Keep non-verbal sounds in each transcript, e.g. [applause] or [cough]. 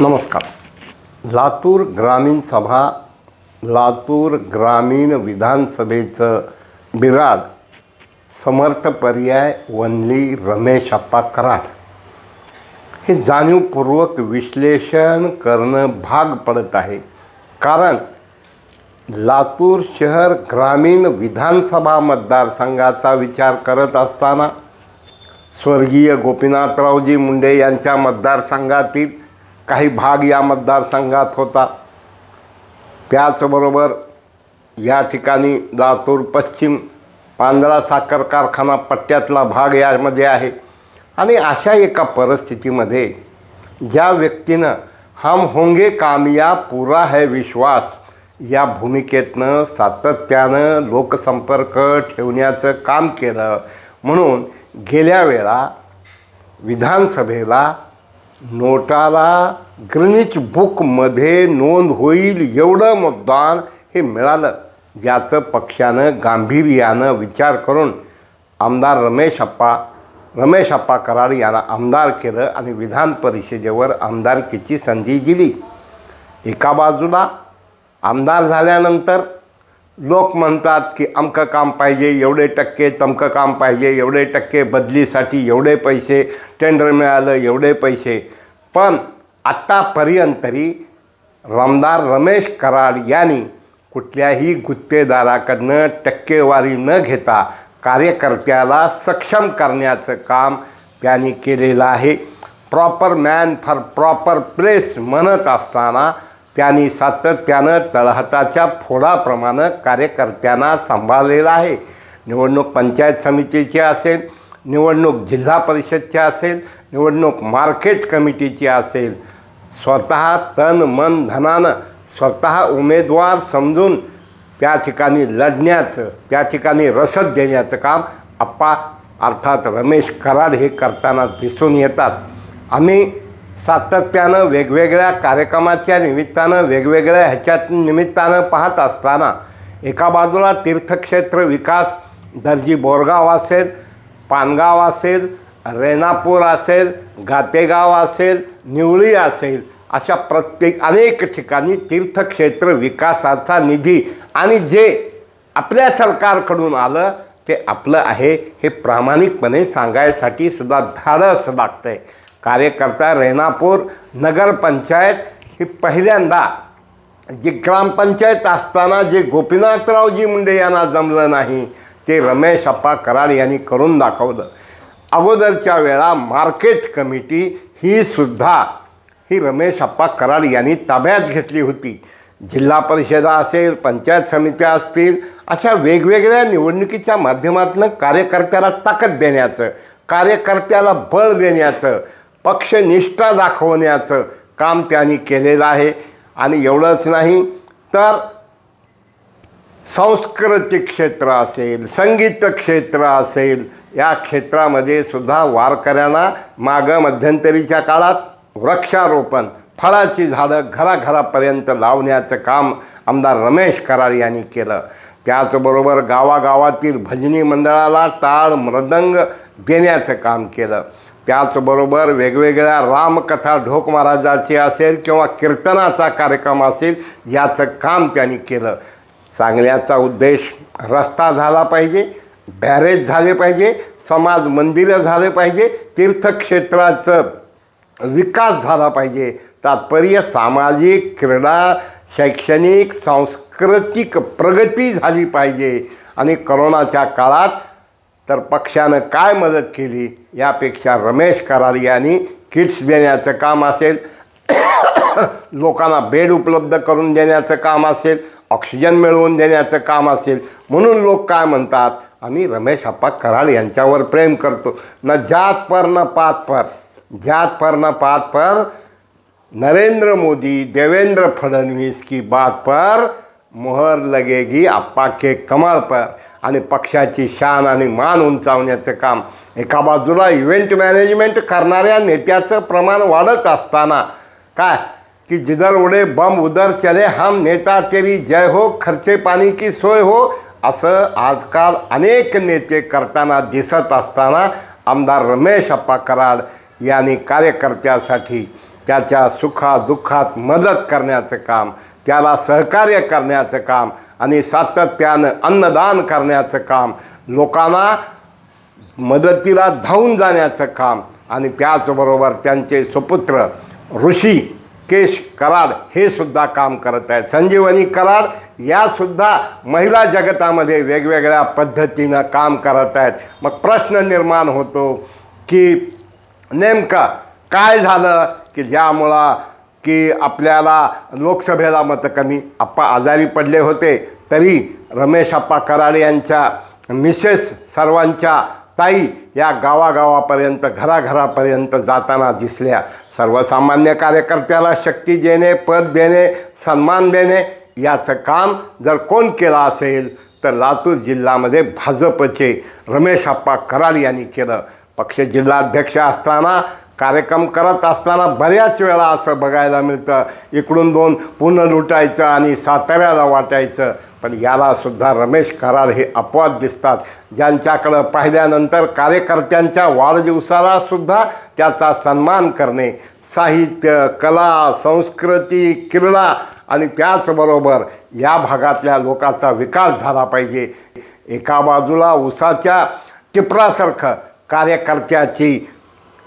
नमस्कार. लातूर ग्रामीण सभा लातूर ग्रामीण विधानसभेचं बिराड समर्थ पर्याय वनली रमेश अप्पा कराड. हे जाणीवपूर्वक विश्लेषण करणं भाग पडत आहे. कारण लातूर शहर ग्रामीण विधानसभा मतदारसंघाचा विचार करत असताना स्वर्गीय गोपीनाथरावजी मुंडे यांच्या मतदारसंघातील काही भाग या मतदारसंघात होता. त्याचबरोबर या ठिकाणी लातूर पश्चिम पांढरा साखर कारखाना पट्ट्यातला भाग यामध्ये आहे. आणि अशा एका परिस्थितीमध्ये ज्या व्यक्तीनं हम होंगे कामया पुरा है विश्वास या भूमिकेतनं सातत्यानं लोकसंपर्क ठेवण्याचं काम केलं. म्हणून गेल्या वेळा विधानसभेला नोटाला ग्रीनिच बुकमध्ये नोंद होईल एवढं मतदान हे मिळालं. याचं पक्षानं गांभीर्यानं विचार करून आमदार रमेश अप्पा रमेश अप्पा कराड यांना आमदार केलं आणि विधान परिषदेवर आमदारकीची संधी दिली. एका बाजूला आमदार झाल्यानंतर लोक म्हणतात की अमकं काम पाहिजे एवढे टक्के तमकं काम पाहिजे एवढे टक्के बदलीसाठी एवढे पैसे टेंडर मिळालं एवढे पैसे. पण आत्तापर्यंत तरी रामदार रमेश कराड यांनी कुठल्याही गुत्तेदाराकडनं टक्केवारी न घेता कार्यकर्त्याला सक्षम करण्याचं काम त्यांनी केलेलं आहे. Proper man for proper place म्हणत असताना त्यांनी सातत्यानं तळहाताच्या फोडाप्रमाणे कार्यकर्त्यांना सांभाळलेलं आहे. निवडणूक पंचायत समितीची असेल निवडणूक जिल्हा परिषदची असेल निवडणूक मार्केट कमिटीची असेल. स्वतः तन मन धनानं स्वतः उमेदवार समजून त्या ठिकाणी लढण्याचं त्या ठिकाणी रसद देण्याचं काम आप्पा अर्थात रमेश कराड हे करताना दिसून येतात. आम्ही सातत्यानं वेगवेगळ्या कार्यक्रमाच्या निमित्तानं वेगवेगळ्या ह्याच्यात निमित्तानं पाहत असताना एका बाजूला तीर्थक्षेत्र विकास दर्जी बोरगाव असेल पानगाव असेल रेणापूर असेल गातेगाव असेल निवळी असेल अशा प्रत्येक अनेक ठिकाणी तीर्थक्षेत्र विकासाचा निधी आणि जे आपल्या सरकारकडून आलं ते आपलं आहे हे प्रामाणिकपणे सांगायसाठी सुद्धा धाडस लागतंय. कार्यकर्ता रेणापूर नगरपंचायत ही पहिल्यांदा जी ग्रामपंचायत असताना जे गोपीनाथरावजी मुंडे यांना जमलं नाही ते रमेश अप्पा कराड यांनी करून दाखवलं. अगोदरच्या वेळा मार्केट कमिटी ही सुद्धा ही रमेश अप्पा कराड यांनी ताब्यात घेतली होती. जिल्हा परिषदा असेल पंचायत समित्या असतील अशा वेगवेगळ्या निवडणुकीच्या माध्यमातून कार्यकर्त्याला ताकद देण्याचं कार्यकर्त्याला बळ देण्याचं पक्षनिष्ठा दाखवण्याचं काम त्यांनी केलेलं आहे. आणि एवढंच नाही तर सांस्कृतिक क्षेत्र असेल संगीत क्षेत्र असेल या क्षेत्रामध्ये सुद्धा वारकऱ्यांना मागं मध्यंतरीच्या काळात वृक्षारोपण फळाची झाडं घराघरापर्यंत लावण्याचं काम आमदार रमेश कराड यांनी केलं. त्याचबरोबर गावागावातील भजनी मंडळाला टाळ मृदंग देण्याचं काम केलं. त्याचबरोबर वेगवेगळ्या रामकथा ढोक महाराजाची असेल किंवा कीर्तनाचा कार्यक्रम असेल याचं काम त्यांनी केलं. सांगण्याचा उद्देश रस्ता झाला पाहिजे बॅरेज झाले पाहिजे समाज मंदिरं झाले पाहिजे तीर्थक्षेत्राचं विकास झाला पाहिजे. तात्पर्य सामाजिक क्रीडा शैक्षणिक सांस्कृतिक प्रगती झाली पाहिजे. आणि करोनाच्या काळात तर पक्षानं काय मदत केली यापेक्षा रमेश कराड यांनी किट्स देण्याचं काम असेल [coughs] लोकांना बेड उपलब्ध करून देण्याचं काम असेल ऑक्सिजन मिळवून देण्याचं काम असेल. म्हणून लोक काय म्हणतात आम्ही रमेश अप्पा कराड यांच्यावर प्रेम करतो. न जात पर न पात पर. जात पर न पात पर नरेंद्र मोदी देवेंद्र फडणवीस की बात पर मोहर लगेगी अप्पा के कमर पर. आणि पक्षाची शान आणि मान उंचावण्याचं काम. एका बाजूला इव्हेंट मॅनेजमेंट करणाऱ्या नेत्याचं प्रमाण वाढत असताना. काय? की जिधर उडे बम उधर चले हम नेता तेरी जय हो खर्चे पाणी की सोय हो असं आजकाल अनेक नेते करताना दिसत असताना आमदार रमेश अप्पा कराड यांनी कार्यकर्त्यासाठी त्याच्या सुखादुःखात मदत करण्याचं काम. त्याला सहकार्य करण्याचं काम आणि सातत्यानं अन्नदान करण्याचं काम लोकांना मदतीला धावून जाण्याचं काम आणि त्याचबरोबर त्यांचे सुपुत्र ऋषी केश कराड हे सुद्धा काम करत आहेत. संजीवनी कराड यासुद्धा महिला जगतामध्ये वेगवेगळ्या पद्धतीनं काम करत आहेत. मग प्रश्न निर्माण होतो की नेमकं काय झालं की ज्यामुळं की आपल्याला लोकसभेला मतं कमी आप्पा आजारी पडले होते तरी रमेश आप्पा कराड यांच्या मिसेस सर्वांच्या ताई या गावागावापर्यंत घराघरापर्यंत जाताना दिसल्या. सर्वसामान्य कार्यकर्त्याला शक्ती देणे पद देणे सन्मान देणे याचं काम जर कोण केलं असेल तर लातूर जिल्ह्यामध्ये भाजपचे रमेश आप्पा कराड यांनी केलं. पक्ष जिल्हाध्यक्ष असताना कार्यक्रम करत असताना बऱ्याच वेळा असं बघायला मिळतं इकडून दोन पुन्हा लुटायचं आणि साताऱ्याला वाटायचं. पण यालासुद्धा रमेश कराड हे अपवाद दिसतात. ज्यांच्याकडं पाहिल्यानंतर कार्यकर्त्यांच्या वाढदिवसालासुद्धा त्याचा सन्मान करणे साहित्य कला संस्कृती क्रीडा आणि त्याचबरोबर या भागातल्या लोकांचा विकास झाला पाहिजे. एका बाजूला उसाच्या टिपरासारखं कार्यकर्त्याची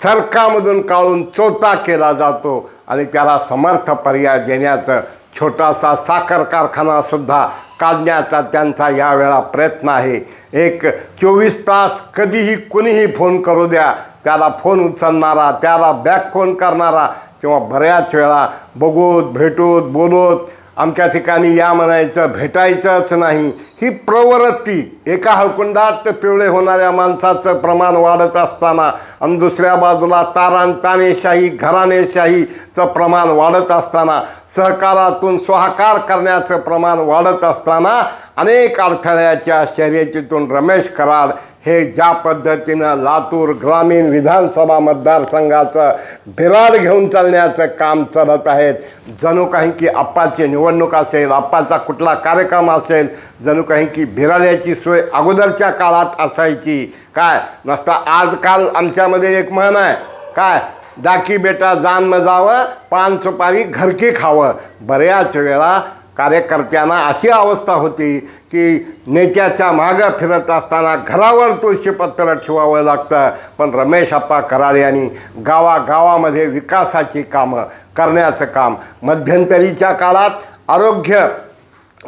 सरकामधून काढून चोता केला जातो आणि त्याला समर्थ पर्याय देण्याचं छोटासा साखर कारखानासुद्धा काढण्याचा त्यांचा यावेळा प्रयत्न आहे. एक चोवीस तास कधीही कुणीही फोन करू द्या. त्याला फोन उचलणारा त्याला बॅक फोन करणारा किंवा बऱ्याच वेळा बघूत भेटूत बोलूत आमच्या ठिकाणी या म्हणायचं भेटायचंच नाही. ही प्रवृत्ती एका हळकुंडात पिवळे होणाऱ्या माणसाचं प्रमाण वाढत असताना आणि दुसऱ्या बाजूला तारान तानेशाही घराणेशाहीचं प्रमाण वाढत असताना सहकारातून स्वाकार करण्याचं प्रमाण वाढत असताना अनेक अडथळ्याच्या शर्यतीतून रमेश कराड हे ज्या पद्धतीनं लातूर ग्रामीण विधानसभा मतदारसंघाचं बिराड घेऊन चालण्याचं काम चालत आहेत. जणू काही की आप्पाची निवडणूक असेल आप्पाचा कुठला कार्यक्रम असेल जणू काही की बिराड्याची सोय अगोदरच्या काळात असायची. काय? नसता आजकाल आमच्यामध्ये एक म्हण आहे. काय? डाकी बेटा जान मजावं पान सुपारी घरकी खावं. बऱ्याच वेळा कार्यकर्त्यांना अशी अवस्था होती की नेत्याच्या मागं फिरत असताना घरावर तुळशीपत्र ठेवावं लागतं. पण रमेश आप्पा कराड यांनी गावागावामध्ये विकासाची कामं करण्याचं काम मध्यंतरीच्या काळात आरोग्य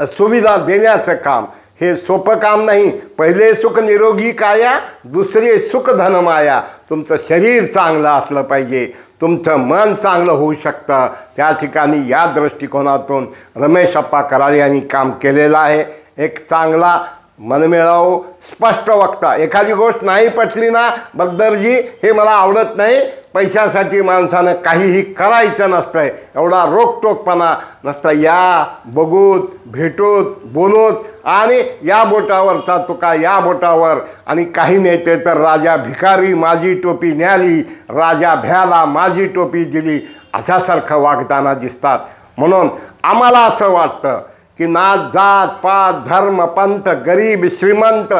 सुविधा देण्याचं काम हे सोपं काम नाही. पहिले सुख निरोगी काया दुसरे सुख धनमाया तुमचं शरीर चांगलं असलं पाहिजे. तुमचं मन चांगलं होऊ शकतं. त्या ठिकाणी या दृष्टिकोनातून रमेश अप्पा कराड यांनी काम केलेलं आहे. एक चांगला मनमिळावू स्पष्ट वक्ता. एखादी गोष्ट नाही पटली ना बद्दरजी हे मला आवडत नाही. पैशासाठी माणसानं काहीही करायचं नसतंय एवढा रोकटोकपणा नसता या बघूत भेटूत बोलूत आणि या बोटावरचा तुका या बोटावर. आणि काही नेते तर राजा भिकारी माझी टोपी न्याली राजा भ्याला माझी टोपी दिली अशासारखं वागताना दिसतात. म्हणून आम्हाला असं वाटतं की ना जात पात धर्म पंथ गरीब श्रीमंत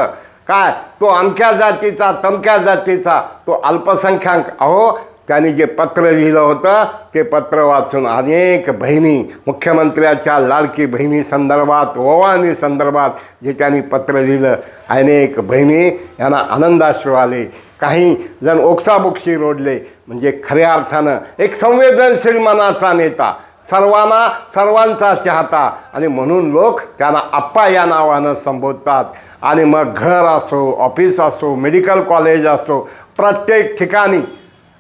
काय? तो अमक्या जातीचा तमक्या जातीचा तो अल्पसंख्याक. अहो त्यांनी जे पत्र लिहिलं होतं ते पत्र वाचून अनेक बहिणी मुख्यमंत्र्याच्या लाडकी बहिणी संदर्भात ओवानी संदर्भात जे त्यांनी पत्र लिहिलं अनेक बहिणी यांना आनंदाश्रू आले काही जण ओक्साबोक्षी रोडले म्हणजे खऱ्या अर्थानं एक संवेदनशील मनाचा नेता. सर्वांना सर्वांचा चाहता. आणि म्हणून लोक त्यांना आप्पा या नावानं संबोधतात. आणि मग घर असो ऑफिस असो मेडिकल कॉलेज असो प्रत्येक ठिकाणी.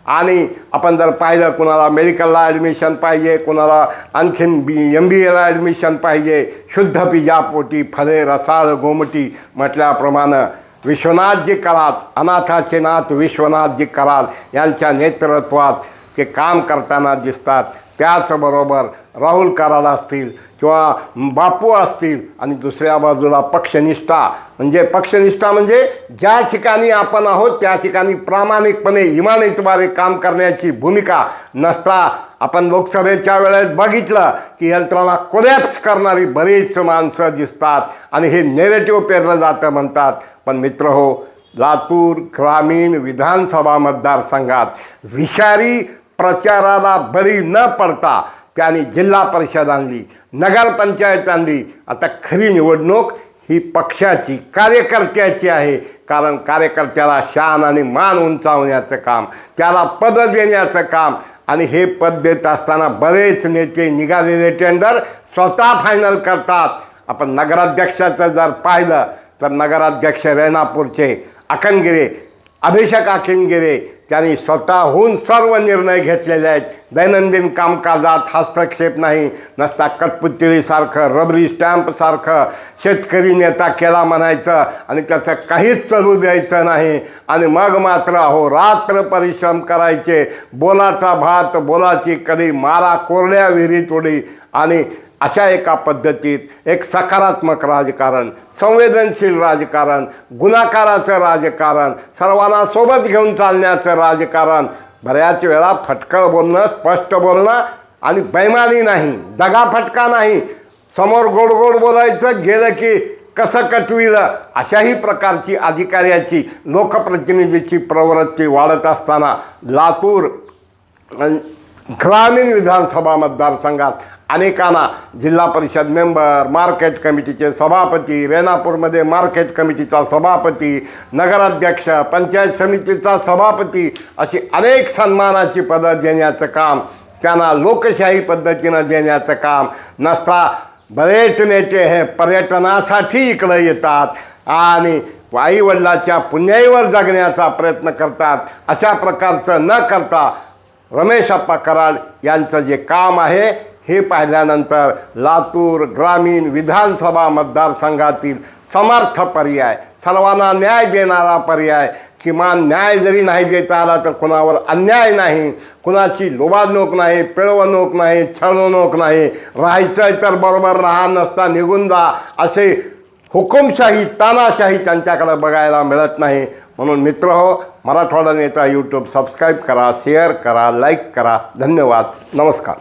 आणि आपण जर पाहिलं कुणाला मेडिकलला ॲडमिशन पाहिजे कुणाला आणखीन बी एम बी एला ॲडमिशन पाहिजे शुद्ध पिजापोटी फळे रसाळ गोमटी म्हटल्याप्रमाणे विश्वनाथजी करात अनाथाचे नाथ विश्वनाथजी कराड यांच्या नेतृत्वात ते काम करताना दिसतात. त्याचबरोबर राहुल कराड असतील किंवा बापू असतील आणि दुसऱ्या बाजूला पक्षनिष्ठा. म्हणजे पक्षनिष्ठा म्हणजे ज्या ठिकाणी आपण आहोत त्या ठिकाणी प्रामाणिकपणे इमानीद्वारे काम करण्याची भूमिका नसता. आपण लोकसभेच्या वेळेस बघितलं की यंत्रणा कोलॅप्स करणारी बरीच माणसं दिसतात आणि हे नेरेटिव्ह पेरलं जातं म्हणतात. पण मित्र हो लातूर ग्रामीण विधानसभा मतदारसंघात विषारी प्रचाराला बळी न पडता त्यांनी जिल्हा परिषद आणली नगरपंचायत आणली. आता खरी निवडणूक ही पक्षाची कार्यकर्त्याची आहे. कारण कार्यकर्त्याला शान आणि मान उंचावण्याचं काम त्याला पद देण्याचं काम आणि हे पद देत असताना बरेच नेते निघालेले टेंडर स्वतः फायनल करतात. आपण नगराध्यक्षाचं जर पाहिलं तर नगराध्यक्ष रेणापूरचे अखनगिरे अभिषेक अखनगिरे त्यांनी स्वतःहून सर्व निर्णय घेतलेले आहेत. दैनंदिन कामकाजात हस्तक्षेप नाही नसता कटपुतळीसारखं रबरी स्टॅम्पसारखं शेतकरी नेता केला म्हणायचं आणि त्याचं काहीच चालू द्यायचं नाही. आणि मग मात्र अहो रात्र परिश्रम करायचे. बोलाचा भात बोलाची कडी मारा कोरड्या विहिरीत उडी. आणि अशा एका पद्धतीत एक सकारात्मक राजकारण संवेदनशील राजकारण गुणाकाराचं राजकारण सर्वांना सोबत घेऊन चालण्याचं राजकारण बऱ्याच वेळा फटकळ बोलणं स्पष्ट बोलणं आणि बैमानी नाही दगा फटका नाही. समोर गोड गोड बोलायचं गेलं की कसं कटविलं अशाही प्रकारची अधिकाऱ्याची लोकप्रतिनिधीची प्रवृत्ती वाढत असताना लातूर ग्रामीण विधानसभा मतदारसंघात अनेकांना जिल्हा परिषद मेंबर मार्केट कमिटीचे सभापती रेणापूरमध्ये मार्केट कमिटीचा सभापती नगराध्यक्ष पंचायत समितीचा सभापती अशी अनेक सन्मानाची पदं देण्याचं काम त्यांना लोकशाही पद्धतीनं देण्याचं काम नसता बरेच नेते हे पर्यटनासाठी इकडं येतात आणि आईवडिलाच्या पुण्याईवर जगण्याचा प्रयत्न करतात. अशा प्रकारचं न करता रमेश अप्पा कराड यांचं जे काम आहे हे पाहिल्यानंतर लातूर ग्रामीण विधानसभा मतदारसंघातील समर्थ पर्याय सर्वांना न्याय देणारा पर्याय किमान न्याय जरी नाही देता आला तर कुणावर अन्याय नाही कुणाची लोबाडणूक नाही पिळवणूक नाही छळवणूक नाही राहायचं तर बरोबर राहा नसता निघून जा असे हुकुमशाही तानाशाही त्यांच्याकडे बघायला मिळत नाही. म्हणून मित्र हो मराठवाडा नेता यूट्यूब सबस्क्राईब करा शेअर करा लाईक करा. धन्यवाद. नमस्कार.